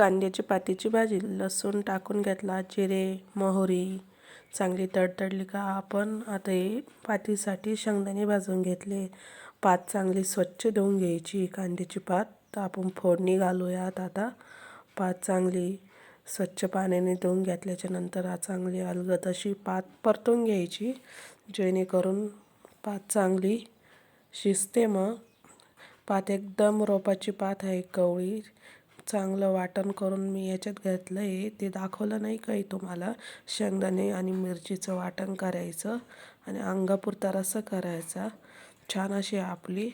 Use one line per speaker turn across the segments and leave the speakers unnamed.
कांद्याची पातीची भाजी लसूण टाकून घेतला जिरे मोहरी चांगली तडतडली का? आपण आता हे पातीसाठी शेंगदाणे भाजून घेतले. पात चांगली स्वच्छ धुवून घ्यायची. कांद्याची पात तर आपण फोडणी घालूयात आता. पात चांगली स्वच्छ पाण्याने धुवून घेतल्याच्या नंतर चांगली अलगद अशी पात परतून घ्यायची. जेणेकरून पात चांगली शिजते मग. पात एकदम रोपाची पात आहे कवळी. चांगलं वाटण करून मी याच्यात घेतलं आहे ते दाखवलं नाही काही तुम्हाला. शेंगदाणे आणि मिरचीचं वाटण करायचं आणि अंगापुरता रस्सा करायचा. छान अशी आपली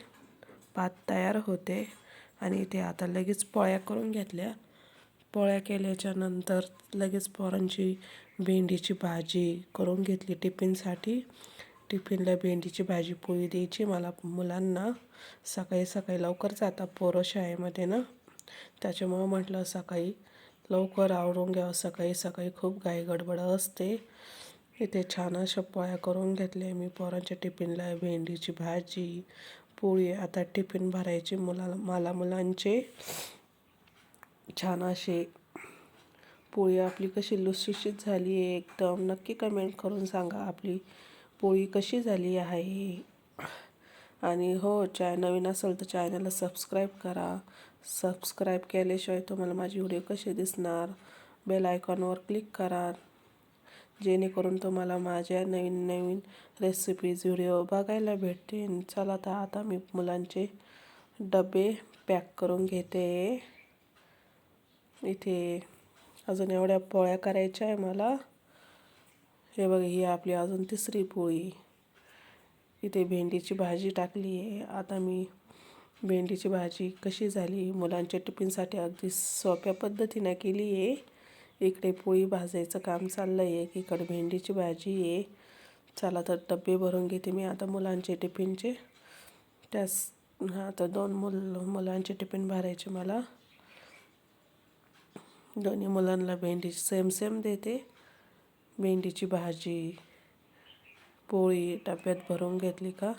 पात तयार होते आणि ते आता लगेच पोळ्या करून घेतल्या. पोळ्या केल्याच्यानंतर लगेच पोरांची भेंडीची भाजी करून घेतली टिफिनसाठी. टिफिनला भेंडीची भाजी पोळी द्यायची. मला मुलांना सकाळी सकाळी लवकर जातात पोरं शाळेमध्ये ना त्याच्यामुळं म्हटलं सकाळी लवकर आवरून घ्यावं. सकाळी सकाळी खूप घाई गडबड असते. इथे छान अशा पोळ्या करून घेतल्या मी. पोरांच्या टिफिनला भेंडीची भाजी पोळी. आता टिफिन भरायची मुला मला मुलांचे. छान असे पोळी आपली कशी लुसलुशीत झाली आहे. एकदम नक्की कमेंट करून सांगा आपली पोळी कशी झाली आहे. आणि हो चाय नवीन असेल तर चॅनलला सबस्क्राईब करा. सबस्क्राईब केल्याशिवाय तुम्हाला माझी व्हिडिओ कसे दिसणार? बेल आयकॉनवर क्लिक करा. जेणेकरून तुम्हाला माझ्या नवीन नवीन रेसिपीज व्हिडिओ बघायला भेटतील. चला तर आता मी मुलांचे डबे पॅक करून घेते. इथे अजून एवढ्या पोळ्या करायच्या आहे मला. हे बघ ही आपली अजून तिसरी पोळी. इथे भेंडीची भाजी टाकली आहे. आता मी भेंडीची भाजी कशी झाली? मुलांच्या टिफिनसाठी अगदी सोप्या पद्धतीनं केली आहे. इकडे पोळी भाजायचं काम चाललं आहे एकीकडे भेंडीची भाजी आहे. चला तर डबे भरून घेते मी आता मुलांचे टिफिनचे. त्यास हां तर दोन मुल मुलांचे टिफिन भरायचे मला. दोन्ही मुलांना भेंडी सेम सेम देते. भेंडीची भाजी पोळी डब्यात भरून घेतली का?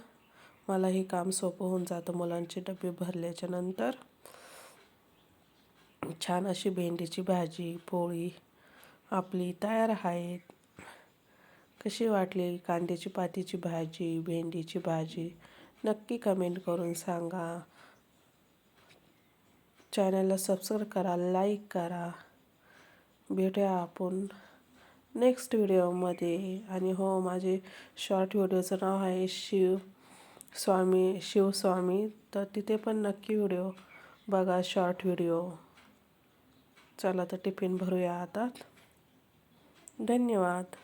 मला हे काम सोपं होऊन जातं मुलांचे डबे भरल्याच्या नंतर. छान अशी भेंडीची भाजी पोळी आपली तयार आहेत. कशी वाटली कांद्याची पातीची भाजी भेंडीची भाजी? नक्की कमेंट करून सांगा. चॅनलला सबस्क्राईब करा लाईक करा. भेटूया आपण नेक्स्ट व्हिडिओमध्ये. आणि हो माझे शॉर्ट व्हिडिओचं नाव आहे शिव. स्वामी शिवस्वामी तर तिथे पण नक्की व्हिडिओ बघा शॉर्ट व्हिडिओ चला तर टिफिन भरूया आता. धन्यवाद.